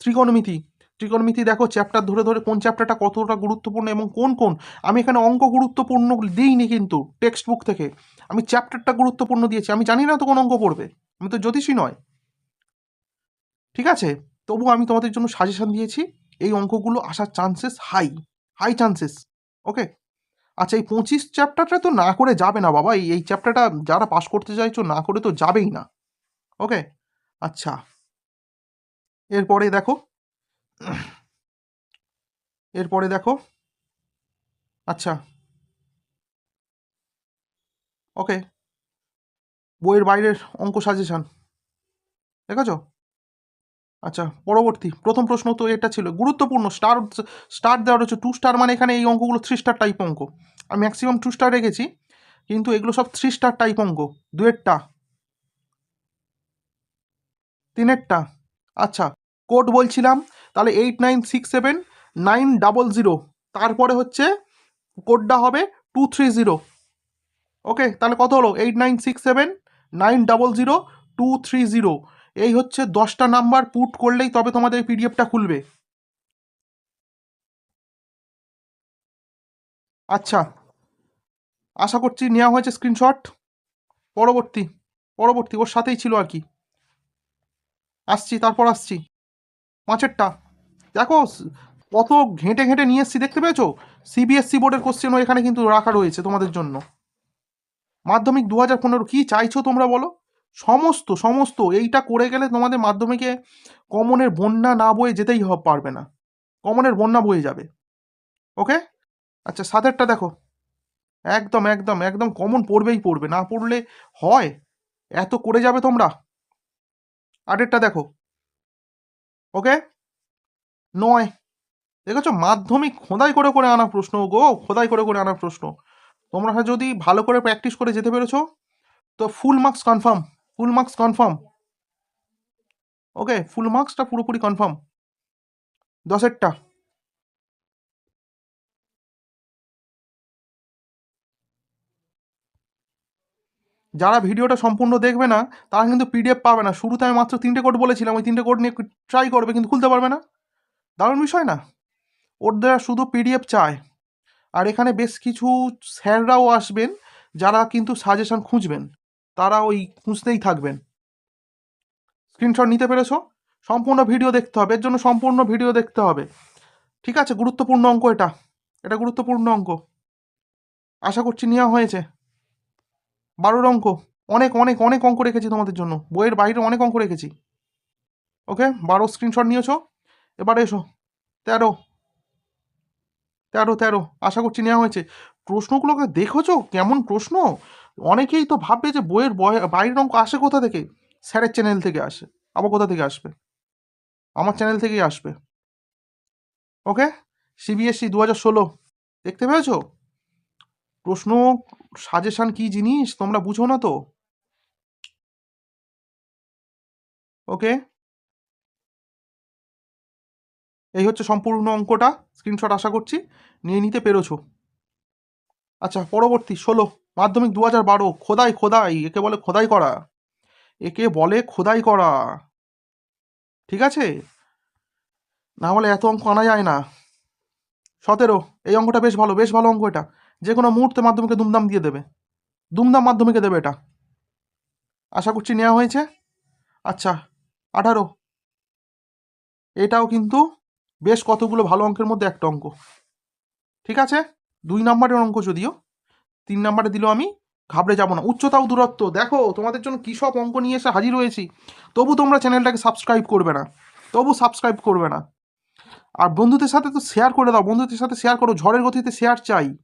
ত্রিকোণমিতি। ত্রিকোণমিতি দেখো চ্যাপ্টার ধরে ধরে কোন চ্যাপ্টারটা কতটা গুরুত্বপূর্ণ এবং কোন কোন? আমি এখানে অঙ্ক গুরুত্বপূর্ণ দিইনি কিন্তু টেক্সট বুক থেকে। আমি চ্যাপ্টারটা গুরুত্বপূর্ণ দিয়েছি। আমি জানি না তো কোন অঙ্ক পড়বে। আমি তো জ্যোতিষী নয়। ঠিক আছে? তবু আমি তোমাদের জন্য সাজেশন দিয়েছি, এই অঙ্কগুলো আসার chances high high chances okay আচ্ছা এই পঁচিশ চ্যাপ্টারটা তো না করে যাবে না বাবা। এই চ্যাপ্টারটা যারা পাস করতে চাইছো না করে তো যাবেই না। ওকে আচ্ছা। এরপরে দেখো এরপরে দেখো আচ্ছা ওকে বইয়ের বাইরের অঙ্ক সাজেশন দেখেছ? আচ্ছা পরবর্তী, প্রথম প্রশ্ন তো এটা ছিল, গুরুত্বপূর্ণ স্টার স্টার দেওয়া রয়েছে টু স্টার মানে এখানে এই অঙ্কগুলো থ্রি স্টার টাইপ অঙ্ক। আমি ম্যাক্সিমাম টু স্টার রেখেছি, কিন্তু এগুলো সব থ্রি স্টার টাইপ অঙ্ক, দুয়েরটা, তিনেরটা আচ্ছা কোড বলছিলাম, তাহলে eight nine six seven nine double zero তারপরে হচ্ছে কোডটা হবে টু থ্রি জিরো ওকে তাহলে কত হলো? Eight nine six seven nine double zero two three zero এই হচ্ছে দশটা নাম্বার পুট করলেই তবে তোমাদের পিডিএফটা খুলবে। আচ্ছা আশা করছি নেওয়া হয়েছে স্ক্রিনশট পরবর্তী পরবর্তী, ওর সাথেই ছিল আর কি। আসছি, তারপর আসছি। পাঁচেরটা। দেখো, কত ঘেঁটে ঘেঁটে নিয়ে এসছি, দেখতে পেয়েছ? সিবিএসসি বোর্ডের কোশ্চেনও এখানে কিন্তু রাখা রয়েছে তোমাদের জন্য। মাধ্যমিক দু হাজার পনেরো, কী চাইছো তোমরা বলো? সমস্ত সমস্ত, এইটা করে গেলে তোমাদের মাধ্যমিকে কমনের বন্যা না বয়ে যেতেই পারবে না। কমনের বন্যা বয়ে যাবে। ওকে আচ্ছা সাতেরটা দেখো। একদম একদম একদম কমন পড়বেই পড়বে, না পড়লে হয়? এত করে যাবে তোমরা? আটেরটা দেখো। ওকে? নয়। দেখেছ? মাধ্যমিক খোদাই করে করে আনা প্রশ্ন গো, খোদাই করে করে আনা প্রশ্ন। তোমরা যদি ভালো করে প্র্যাকটিস করে যেতে পেরেছ, তো full marks confirm full marks confirm okay? Full মার্কসটা পুরোপুরি কনফার্ম দশেরটা। যারা ভিডিওটা সম্পূর্ণ দেখবে না, তারা কিন্তু পিডিএফ পাবে না। শুরুতে আমি মাত্র তিনটে কোড বলেছিলাম, ওই তিনটে কোড নিয়ে ট্রাই করবে, কিন্তু খুলতে পারবে না। দারুণ বিষয় না? ওর দ্বারা শুধু পিডিএফ চায়। আর এখানে বেশ কিছু স্যাররাও আসবেন, যারা কিন্তু সাজেশন খুঁজবেন। তারা ওই খুঁজতেই থাকবেন। স্ক্রিনশট নিতে পেরেছ? সম্পূর্ণ ভিডিও দেখতে হবে। এর জন্য সম্পূর্ণ ভিডিও দেখতে হবে। ঠিক আছে, গুরুত্বপূর্ণ অঙ্ক এটা। এটা গুরুত্বপূর্ণ অঙ্ক। আশা করছি নেওয়া হয়েছে। বারোর অঙ্ক। অনেক অনেক অনেক অঙ্ক রেখেছি তোমাদের জন্য। বইয়ের বাইরে অনেক অঙ্ক রেখেছি। ওকে? বারো স্ক্রিনশট নিয়েছো? এবারে এসো। তেরো। তেরো তেরো। আশা করছি নেওয়া হয়েছে। প্রশ্নগুলোকে দেখেছ? কেমন প্রশ্ন? অনেকেই তো ভাববে যে বইয়ের বাইরের অঙ্ক আসে কোথা থেকে? স্যারের চ্যানেল থেকে আসে। আবার কোথা থেকে আসবে? আমার চ্যানেল থেকেই আসবে। ওকে? সিবিএসসি দু হাজার ষোলো। দেখতে পেয়েছ? প্রশ্ন সাজেশন কি জিনিস? তোমরা বুঝো না তো? ওকে এই হচ্ছে সম্পূর্ণ অঙ্কটা। স্ক্রিনশট আশা করছি। নিয়ে নিতে পেরেছ। আচ্ছা পরবর্তী, ষোলো। মাধ্যমিক দু হাজার বারো। খোদাই খোদাই। একে বলে খোদাই করা। একে বলে খোদাই করা। ঠিক আছে? না হলে এত অঙ্ক আনা যায় না। সতেরো। এই অঙ্কটা বেশ ভালো বেশ ভালো অঙ্ক এটা। যে কোনো মুহূর্তে মাধ্যমিকে দুমদাম দিয়ে দেবে। দুমদাম মাধ্যমিকে দেবে এটা। আশা করছি নেওয়া হয়েছে। আচ্ছা আঠারো। এটাও কিন্তু বেশ কতগুলো ভালো অঙ্কের মধ্যে একটা অঙ্ক। ঠিক আছে? দুই নম্বরের অঙ্ক যদিও, তিন নম্বরে দিল আমি ঘাবড়ে যাব না। উচ্চতা ও দূরত্ব। দেখো, তোমাদের জন্য কী সব অঙ্ক নিয়ে এসে হাজির হয়েছি। তবু তোমরা চ্যানেলটাকে সাবস্ক্রাইব করবে না। তবু সাবস্ক্রাইব করবে না। আর বন্ধুদের সাথে তো শেয়ার করে দাও। বন্ধুদের সাথে শেয়ার করো। ঝড়ের গতিতে শেয়ার চাই।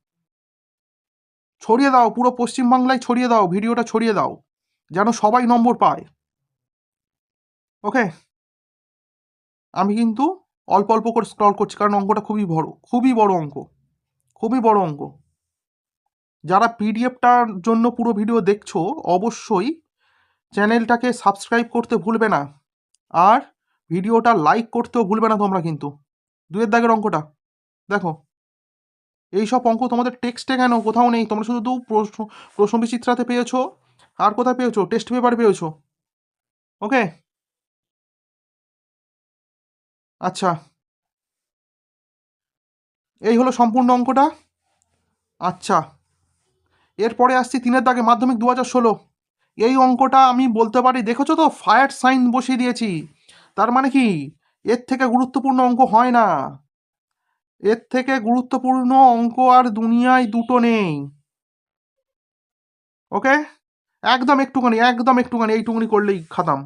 ছড়িয়ে দাও, পুরো পশ্চিমবাংলায় ছড়িয়ে দাও, ভিডিওটা ছড়িয়ে দাও, যেন সবাই নম্বর পায়। ওকে আমি কিন্তু অল্প অল্প করে স্ক্রল করছি, কারণ অঙ্কটা খুবই বড় খুবই বড় অঙ্ক, খুবই বড় অঙ্ক। যারা পিডিএফটার জন্য পুরো ভিডিও দেখছ, অবশ্যই চ্যানেলটাকে সাবস্ক্রাইব করতে ভুলবে না, আর ভিডিওটা লাইক করতেও ভুলবে না তোমরা কিন্তু। দুয়ের দাগের অঙ্কটা, দেখো। এই সব অঙ্ক তোমাদের টেক্সটে কেন? কোথাও নেই। তোমরা শুধু প্রশ্ন প্রশ্ন বিচিত্রাতে পেয়েছ। আর কোথায় পেয়েছ? টেস্ট পেপার পেয়েছ। ওকে আচ্ছা। এই হলো সম্পূর্ণ অঙ্কটা। আচ্ছা। এরপরে আসছি তিনের দাগে, মাধ্যমিক দু হাজার ষোলো। এই অঙ্কটা আমি বলতে পারি, দেখেছ তো? ফায়ার সাইন বসিয়ে দিয়েছি। তার মানে কি? এর থেকে গুরুত্বপূর্ণ অঙ্ক হয় না। এর থেকে গুরুত্বপূর্ণ অঙ্ক আর দুনিয়ায় দুটো নেই। ওকে? একদম একটুখানি একদম একটুখানি, এইটুকুনি করলেই খাতাম।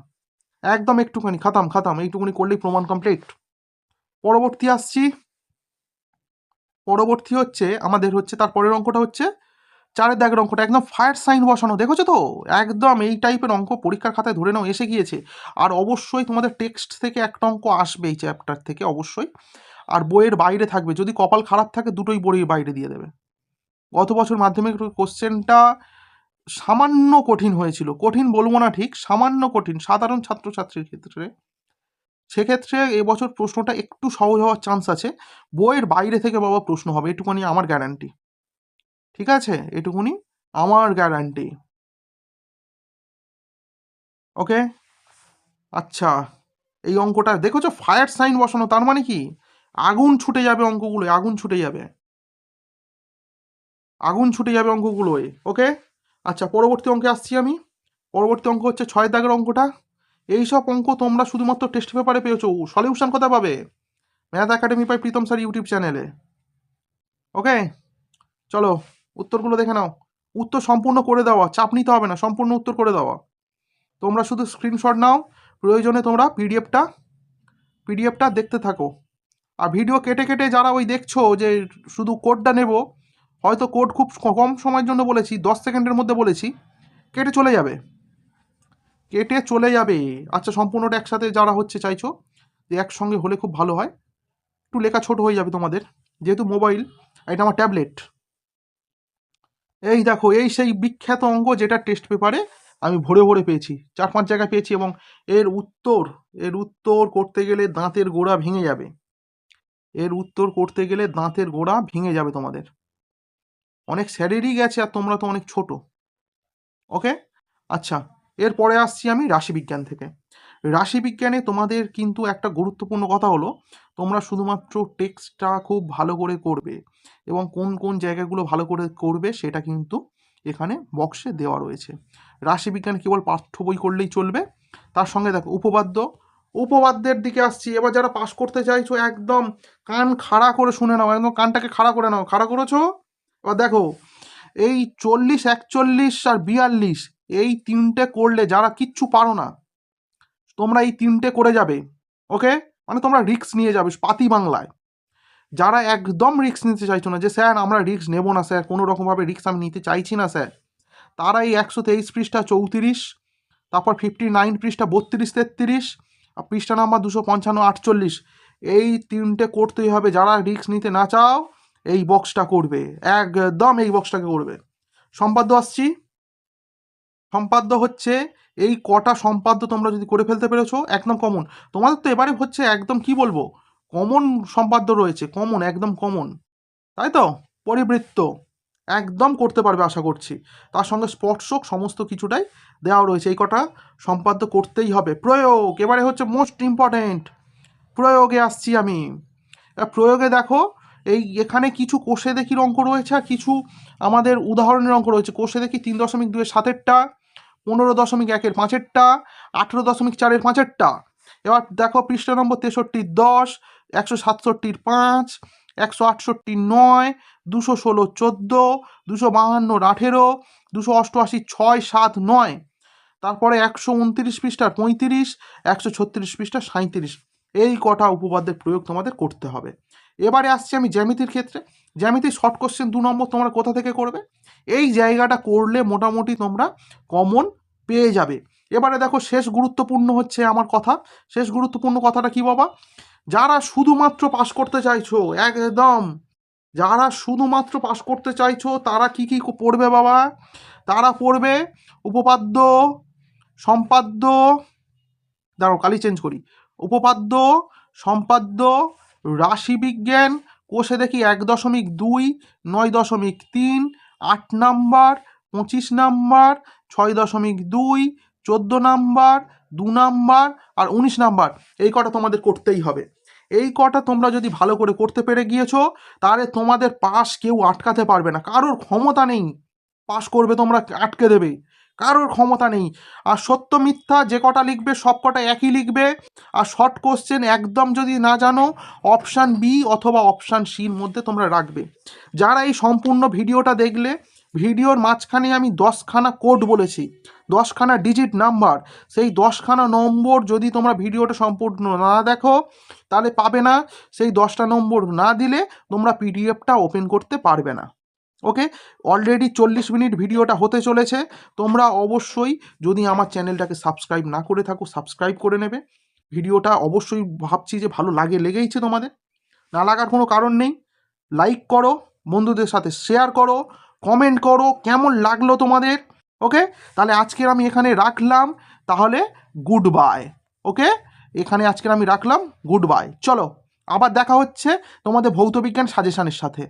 একদম একটুখানি, খাতাম খাতাম, এইটুকুনি করলেই প্রমাণ কমপ্লিট পরবর্তী আসছি। পরবর্তী হচ্ছে, আমাদের হচ্ছে, তার পরের অঙ্কটা হচ্ছে, চারের দাগের অঙ্কটা। একদম ফায়ার সাইন বসানো, দেখেছ তো? একদম এই টাইপের অঙ্ক পরীক্ষার খাতায় ধরে নাও, এসে গিয়েছে। আর অবশ্যই তোমাদের টেক্সট থেকে একটা অঙ্ক আসবে এই চ্যাপ্টার থেকে, অবশ্যই। আর বইয়ের বাইরে থাকবে। যদি কপাল খারাপ থাকে, দুটোই বইয়ের বাইরে দিয়ে দেবে। গত বছর মাধ্যমিক কোশ্চেনটা সামান্য কঠিন হয়েছিল। কঠিন বলব না ঠিক, সামান্য কঠিন, সাধারণ ছাত্রছাত্রীর ক্ষেত্রে। সেক্ষেত্রে এবছর প্রশ্নটা একটু সহজ হওয়ার চান্স আছে। বইয়ের বাইরে থেকে বাবা প্রশ্ন হবে, এটুকুনি আমার গ্যারান্টি ঠিক আছে? এটুকুনি আমার গ্যারান্টি ওকে আচ্ছা এই অঙ্কটা, দেখেছ? ফায়ার সাইন বসানো, তার মানে কি? আগুন ছুটে যাবে অঙ্কগুলো আগুন ছুটে যাবে। আগুন ছুটে যাবে অঙ্কগুলোয় ওকে আচ্ছা পরবর্তী অঙ্কে আসছি আমি। পরবর্তী অঙ্ক হচ্ছে ছয় দাগের অঙ্কটা। এই সব অঙ্ক তোমরা শুধুমাত্র টেস্ট পেপারে পেয়েছ। সলিউশন কোথায় পাবে? Math academy pi Pritam sir YouTube চ্যানেলে ওকে চলো, উত্তরগুলো দেখে নাও। উত্তর সম্পূর্ণ করে দেওয়া, চাপ নিতে হবে না, সম্পূর্ণ উত্তর করে দেওয়া। তোমরা শুধু স্ক্রিনশট নাও। প্রয়োজনে তোমরা পিডিএফটা পিডিএফটা দেখতে থাকো। আর ভিডিও কেটে কেটে যারা ওই দেখছ যে শুধু কোডটা নেব, হয়তো কোড খুব কম সময়ের জন্য বলেছি, দশ সেকেন্ডের মধ্যে বলেছি, কেটে চলে যাবে। কেটে চলে যাবে। আচ্ছা সম্পূর্ণটা একসাথে যারা হচ্ছে চাইছো, যে একসঙ্গে হলে খুব ভালো হয়। একটু লেখা ছোট হয়ে যাবে তোমাদের, যেহেতু মোবাইল এটা আমার ট্যাবলেট। এই দেখো, এই সেই বিখ্যাত অঙ্গ যেটা টেস্ট পেপারে আমি ভরে ভরে পেয়েছি, চার পাঁচ জায়গায় পেয়েছি এবং এর উত্তর এর উত্তর করতে গেলে দাঁতের গোড়া ভেঙে যাবে। এর উত্তর করতে গেলে দাঁতের গোড়া ভেঙে যাবে তোমাদের। অনেক স্যারেরই গেছে আর তোমরা তো অনেক ছোট। ওকে আচ্ছা এরপরে আসছি আমি রাশিবিজ্ঞান থেকে। রাশিবিজ্ঞানে তোমাদের কিন্তু একটা গুরুত্বপূর্ণ কথা হলো, তোমরা শুধুমাত্র টেক্সটটা খুব ভালো করে করবে এবং কোন কোন জায়গাগুলো ভালো করে করবে সেটা কিন্তু এখানে বক্সে দেওয়া রয়েছে। রাশিবিজ্ঞান কেবল পাঠ্য বই করলেই চলবে। তার সঙ্গে দেখো উপবাদ্য উপবাদ্যের দিকে আসছি। এবার যারা পাশ করতে চাইছো, একদম কান খাড়া করে শুনে নাও, একদম কানটাকে খাড়া করে নাও। খাড়া করেছ? এবার দেখো, এই চল্লিশ, একচল্লিশ আর বিয়াল্লিশ, এই তিনটে করলে যারা কিচ্ছু পারো না, তোমরা এই তিনটে করে যাবে ওকে মানে তোমরা রিস্ক নিয়ে যাবে, পাতি বাংলায়। যারা একদম রিক্স নিতে চাইছো না, যে স্যার আমরা রিক্স নেব না স্যার, কোনো রকমভাবে রিক্স আমি নিতে চাইছি না স্যার, তারা এই একশো তেইশ পৃষ্ঠা চৌত্রিশ, তারপর ফিফটি নাইন পৃষ্ঠা বত্রিশ তেত্রিশ পৃষ্ঠা নাম্বার দুশো পঞ্চান্ন, আটচল্লিশ। এই তিনটে করতেই হবে, যারা রিস্ক নিতে না চাও, এই বক্সটা করবে। একদম এই বক্সটাকে করবে। সম্পাদ্য আসছি। সম্পাদ্য হচ্ছে, এই কটা সম্পাদ্য তোমরা যদি করে ফেলতে পেরেছ, একদম কমন তোমাদের তো এবারে হচ্ছে একদম কি বলব? কমন সম্পাদ্য রয়েছে কমন একদম কমন তাই তো? পরিবৃত্ত। একদম করতে পারবে আশা করছি। তার সঙ্গে স্পর্শক সমস্ত কিছুটাই দেওয়া রয়েছে। এই কটা সম্পাদ্য করতেই হবে। প্রয়োগ, এবারে হচ্ছে মোস্ট ইম্পর্ট্যান্ট প্রয়োগে আসছি আমি। প্রয়োগে দেখো, এই এখানে কিছু কোষে দেখির অঙ্ক রয়েছে আর কিছু আমাদের উদাহরণের অঙ্ক রয়েছে। কোষে দেখি তিন দশমিক দুয়ের সাতেরটা, পনেরো দশমিক একের পাঁচেরটা, আঠেরো দশমিক চারের পাঁচেরটা। এবার দেখো পৃষ্ঠা নম্বর তেষট্টির দশ, একশো সাতষট্টির পাঁচ একশো আটষট্টি নয়, দুশো ষোলো চোদ্দ, দুশো বাহান্নর আঠেরো, দুশো অষ্টআশি ছয় সাত নয়। তারপরে একশো উনত্রিশ পৃষ্ঠার পঁয়ত্রিশ, একশো ছত্রিশ পৃষ্ঠা সাঁত্রিশ এই কটা উপপাদ্যের প্রয়োগ তোমাদের করতে হবে। এবারে আসছি আমি জ্যামিতির ক্ষেত্রে। জ্যামিতির শর্ট কোশ্চেন দু নম্বর তোমরা কোথা থেকে করবে? এই জায়গাটা করলে মোটামুটি তোমরা কমন পেয়ে যাবে। এবারে দেখো শেষ গুরুত্বপূর্ণ হচ্ছে আমার কথা। শেষ গুরুত্বপূর্ণ কথাটা কি বাবা? যারা শুধুমাত্র পাশ করতে চাইছো, একদম। যারা শুধুমাত্র পাশ করতে চাইছো, তারা কি কি পড়বে বাবা? তারা পড়বে উপপাদ্য, সম্পাদ্য, দাঁড়াও, কালি চেঞ্জ করি। উপপাদ্য, সম্পাদ্য, রাশিবিজ্ঞান, কোষে দেখি এক দশমিক দুই, নয় দশমিক তিন, আট নাম্বার, পঁচিশ নাম্বার, ছয় দশমিক দুই, চোদ্দ নাম্বার, দু নাম্বার, আর উনিশ নাম্বার। এই কটা তোমাদের করতেই হবে। এই কটা তোমরা যদি ভালো করে করতে পেরে গিয়েছো, তাহলে তোমাদের পাস কেউ আটকাতে পারবে না। কারোর ক্ষমতা নেই। পাস করবে তোমরা, আটকে দেবে। কারোর ক্ষমতা নেই। আর সত্য মিথ্যা যে কটা লিখবে, সব কটা একই লিখবে। আর শর্ট কোশ্চেন একদম যদি না জানো অপশান বি অথবা অপশান সির মধ্যে তোমরা রাখবে। যারা এই সম্পূর্ণ ভিডিওটা দেখলে ভিডিওর মাঝখানে আমি দশখানা কোড বলেছি, দশখানা ডিজিট নাম্বার। সেই দশখানা নম্বর যদি তোমরা ভিডিওটা সম্পূর্ণ না দেখো, তাহলে পাবে না। সেই দশটা নম্বর না দিলে তোমরা পিডিএফটা ওপেন করতে পারবে না। ওকে? অলরেডি চল্লিশ মিনিট ভিডিওটা হতে চলেছে। তোমরা অবশ্যই যদি আমার চ্যানেলটাকে সাবস্ক্রাইব না করে থাকো, সাবস্ক্রাইব করে নেবে। ভিডিওটা অবশ্যই ভাবছি যে ভালো লাগে, লেগেইছে তোমাদের। না লাগার কোনো কারণ নেই। লাইক করো, বন্ধুদের সাথে শেয়ার করো। কমেন্ট করো, কেমন লাগল তোমাদের? ওকে তাহলে আজকের আমি এখানে রাখলাম। তাহলে গুড বাই ওকে এখানে আজকের আমি রাখলাম। গুড বাই চলো, আবার দেখা হচ্ছে তোমাদের ভৌতবিজ্ঞান সাজেশানের সাথে।